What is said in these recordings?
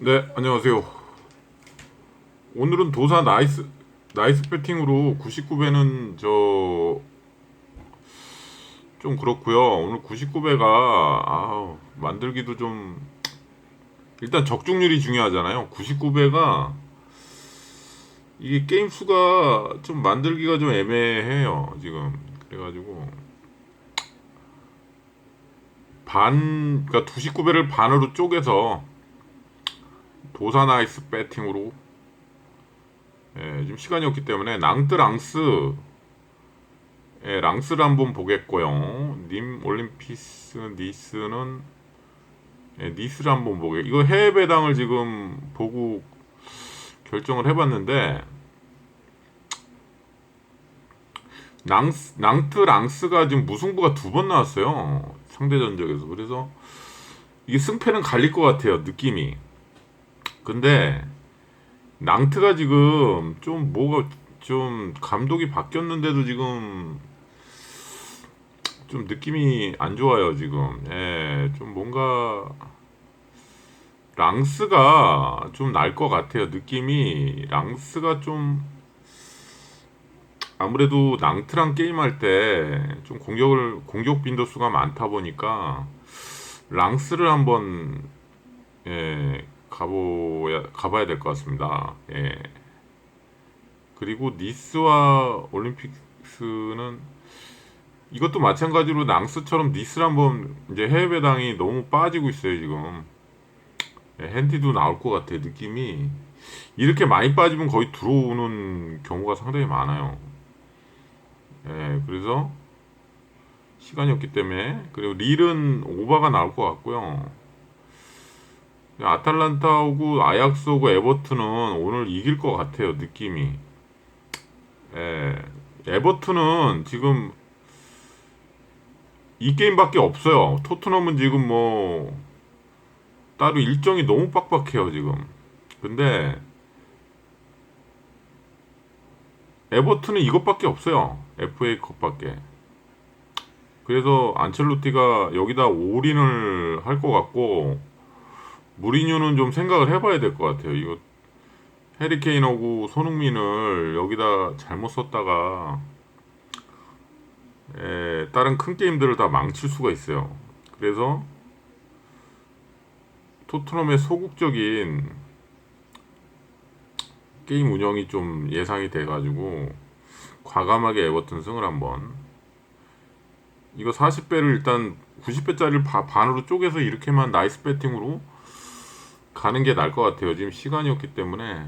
네, 안녕하세요. 오늘은 도사 나이스 나이스 배팅으로 99배는 저 좀 그렇고요. 오늘 99배가 아우, 만들기도 좀 일단 적중률이 중요하잖아요. 99배가 이게 게임 수가 좀 만들기가 좀 애매해요. 지금 그래가지고 반 그러니까 99배를 반으로 쪼개서 도사 나이스 배팅으로 예, 지금 시간이 없기 때문에 낭뜨 랑스 예, 랑스를 한번 보겠고요. 님 올림피스 니스는 예, 니스를 한번 보게. 이거 해외 배당을 지금 보고 결정을 해봤는데 낭스, 낭트 랑스가 지금 무승부가 두 번 나왔어요. 상대 전적에서. 그래서 이게 승패는 갈릴 것 같아요. 느낌이. 근데 낭트가 지금 좀 뭐가 좀 감독이 바뀌었는데도 지금 좀 느낌이 안 좋아요 지금. 예, 좀 뭔가 랑스가 좀 날 것 같아요 느낌이. 랑스가 좀 아무래도 낭트랑 게임할 때 좀 공격을 공격 빈도수가 많다 보니까 랑스를 한번 예, 가보야 가봐야 될 것 같습니다. 예. 그리고 니스와 올림픽스는 이것도 마찬가지로 낭스처럼 니스를 한번 이제 해외 배당이 너무 빠지고 있어요 지금. 예, 핸디도 나올 것 같아요 느낌이 이렇게 많이 빠지면 거의 들어오는 경우가 상당히 많아요. 예, 그래서 시간이 없기 때문에 그리고 릴은 오바가 나올 것 같고요. 아탈란타하고 아약스하고 에버튼은 오늘 이길 것 같아요 느낌이. 예, 에버튼은 지금 이 게임밖에 없어요. 토트넘은 지금 뭐 따로 일정이 너무 빡빡해요 지금. 근데 에버튼은 이것밖에 없어요. FA컵밖에. 그래서 안첼로티가 여기다 올인을 할 것 같고 무리뉴는 좀 생각을 해봐야 될 것 같아요. 이거 해리케인하고 손흥민을 여기다 잘못 썼다가 에, 다른 큰 게임들을 다 망칠 수가 있어요. 그래서 토트넘의 소극적인 게임 운영이 좀 예상이 돼가지고 과감하게 에버튼 승을 한번 이거 40배를 일단 90배짜리를 반으로 쪼개서 이렇게만 나이스 배팅으로 가는 게 나을 것 같아요. 지금 시간이 없기 때문에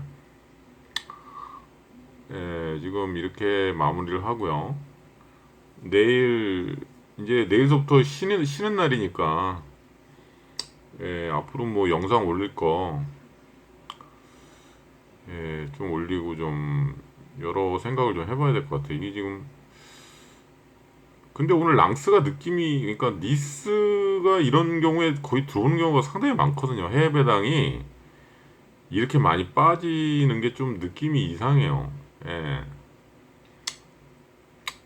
예, 지금 이렇게 마무리를 하고요. 내일 이제 내일서부터 쉬는 쉬는 날이니까 예, 앞으로 뭐 영상 올릴 거 예, 좀 올리고 좀 여러 생각을 좀 해봐야 될 것 같아요. 이게 지금 근데 오늘 랑스가 느낌이 그러니까 니스가 이런 경우에 거의 들어오는 경우가 상당히 많거든요. 해외 배당이 이렇게 많이 빠지는 게 좀 느낌이 이상해요. 예.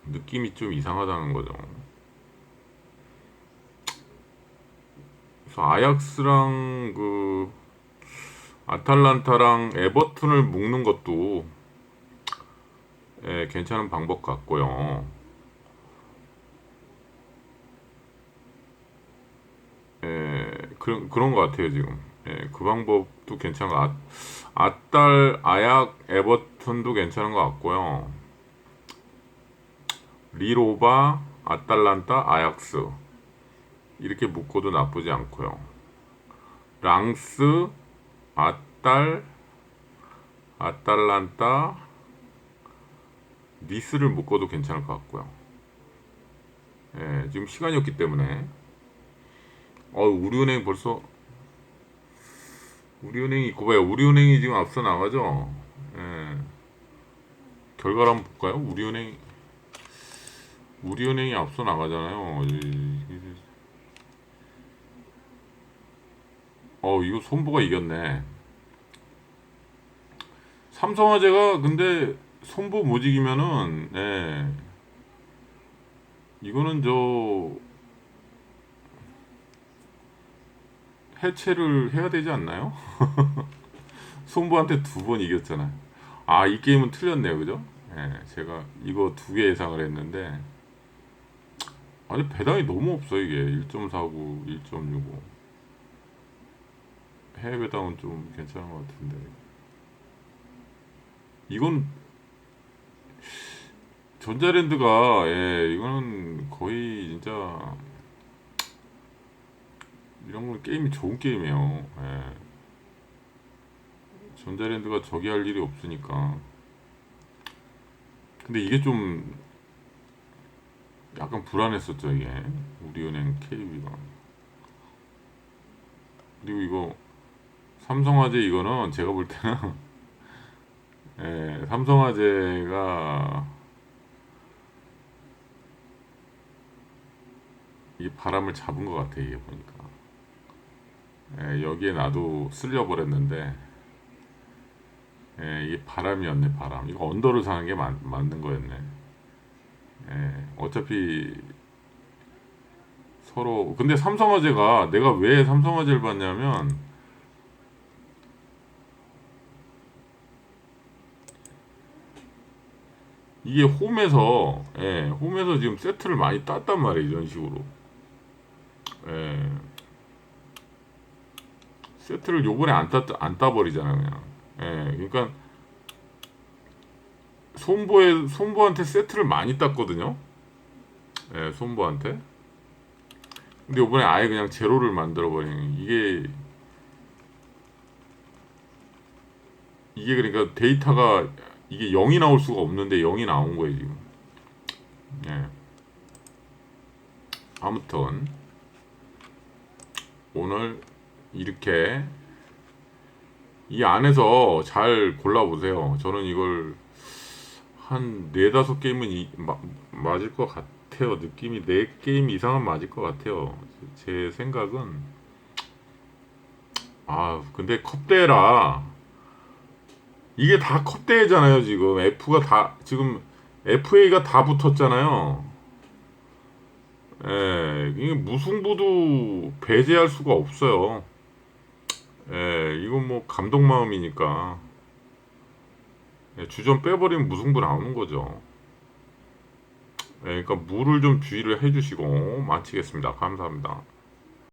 느낌이 좀 이상하다는 거죠. 그래서 아약스랑 그 아탈란타랑 에버튼을 묶는 것도 예, 괜찮은 방법 같고요. 예, 그런 그런 것 같아요 지금. 예, 그 방법도 괜찮고 아, 아딸 아약 에버튼도 괜찮은 것 같고요. 리로바 아탈란타 아약스 이렇게 묶어도 나쁘지 않고요. 랑스 아딸 아탈란타 니스를 묶어도 괜찮을 것 같고요. 예, 지금 시간이 없기 때문에 어, 우리은행 벌써 우리은행이 있고 봐요. 우리은행이 지금 앞서 나가죠. 예. 결과를 한번 볼까요? 우리은행 우리은행이 앞서 나가잖아요. 어, 이거 손보가 이겼네. 삼성화재가 근데 손보 못 이기면은 예. 이거는 저 해체를 해야 되지 않나요? 손보한테 두 번 이겼잖아요. 아, 이 게임은 틀렸네요. 그죠? 예, 제가 이거 두 개 예상을 했는데 아니 배당이 너무 없어 이게 1.49, 1.65 해외 배당은 좀 괜찮은 것 같은데 이건 전자랜드가 예 이거는 거의 진짜 이런 건 게임이 좋은 게임이에요. 예. 전자랜드가 저기 할 일이 없으니까. 근데 이게 좀 약간 불안했었죠 이게 우리은행 KB가. 그리고 이거 삼성화재 이거는 제가 볼 때는 예, 삼성화재가 이 바람을 잡은 것 같아 이게 보니까. 예, 여기에 나도 쓸려 버렸는데 예, 이게 바람이었네 바람. 이거 언더를 사는 게 맞, 맞는 거였네. 예, 어차피 서로 근데 삼성화재가 내가 왜 삼성화재를 봤냐면 이게 홈에서 예, 홈에서 지금 세트를 많이 땄단 말이에요 이런 식으로 예, 세트를 요번에 안 따, 안 따버리잖아 그냥. 예, 그러니까 손보에 손보한테 세트를 많이 땄거든요? 예, 손보한테. 근데 요번에 아예 그냥 제로를 만들어 버리는 이게 이게 그러니까 데이터가 이게 0이 나올 수가 없는데 0이 나온 거예요 지금. 예. 아무튼 오늘 이렇게 이 안에서 잘 골라보세요. 저는 이걸 한 네다섯 게임은 이, 마, 맞을 것 같아요. 느낌이 네 게임 이상은 맞을 것 같아요. 제 생각은 아 근데 컵대라 이게 다 컵대잖아요 지금. F가 다 지금 FA가 다 붙었잖아요. 예 이게 무승부도 배제할 수가 없어요 예 이건 뭐 감독 마음이니까. 예, 주전 빼버리면 무승부 나오는 거죠. 예, 그러니까 물을 좀 주의를 해주시고 마치겠습니다. 감사합니다